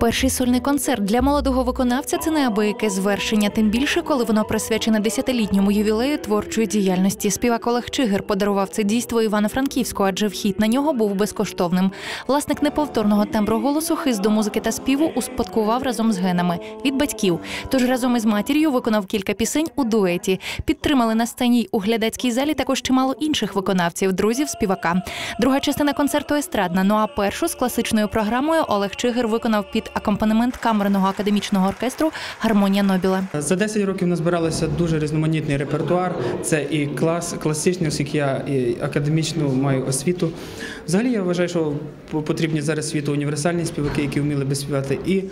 Перший сольний концерт для молодого виконавця це неабияке звершення, тим більше, коли воно присвячене десятилітньому ювілею творчої діяльності. Співак Олег Чигир подарував це дійство Івано-Франківську, адже вхід на нього був безкоштовним. Власник неповторного тембру голосу, хист до музики та співу успадкував разом з генами від батьків. Тож разом із матір'ю виконав кілька пісень у дуеті. Підтримали на сцені й у глядацькій залі також чимало інших виконавців, друзів співака. Друга частина концерту естрадна. Ну а першу з класичною програмою Олег Чигир виконав під акомпанемент камерного академічного оркестру Гармонія Нобіла. За 10 років назбиралося дуже різноманітний репертуар. Це і клас, класичний, оскільки я і академічну маю освіту. Взагалі я вважаю, що потрібні зараз світу універсальні співаки, які вміли би співати і,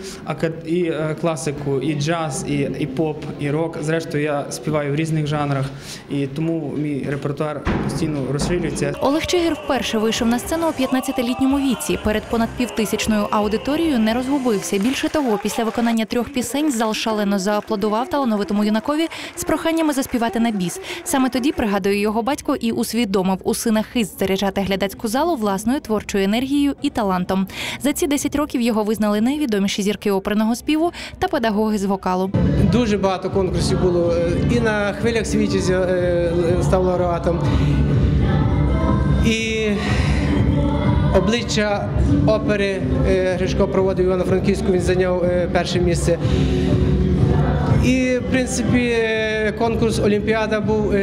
і е, класику, і джаз, і, і поп, і рок. Зрештою, я співаю в різних жанрах, і тому мій репертуар постійно розширюється. Олег Чигир вперше вийшов на сцену у 15-літньому віці. Перед понад півтисячною аудиторією не розгубився. Більше того, після виконання трьох пісень зал шалено зааплодував талановитому юнакові з проханнями заспівати на біс. Саме тоді пригадує його батько і усвідомив у сина хист заряджати глядацьку залу власною творчою енергією і талантом. За ці 10 років його визнали найвідоміші зірки оперного співу та педагоги з вокалу. Дуже багато конкурсів було. е, І на хвилях світязі е, став лауреатом. І обличчя опери е, Гришко проводив Івано-Франківську, він зайняв е, перше місце. І, в принципі, е, конкурс Олімпіада був,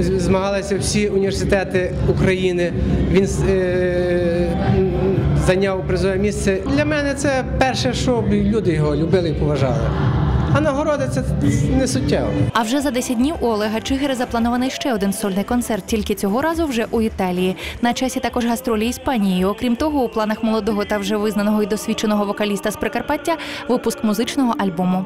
змагалися всі університети України. Він зайняв призове місце. Для мене це перше, що люди його любили і поважали. А нагорода це не суттєво. А вже за 10 днів у Олега Чигира запланований ще один сольний концерт, тільки цього разу вже у Італії. На часі також гастролі Іспанії. Окрім того, у планах молодого та вже визнаного і досвідченого вокаліста з Прикарпаття випуск музичного альбому.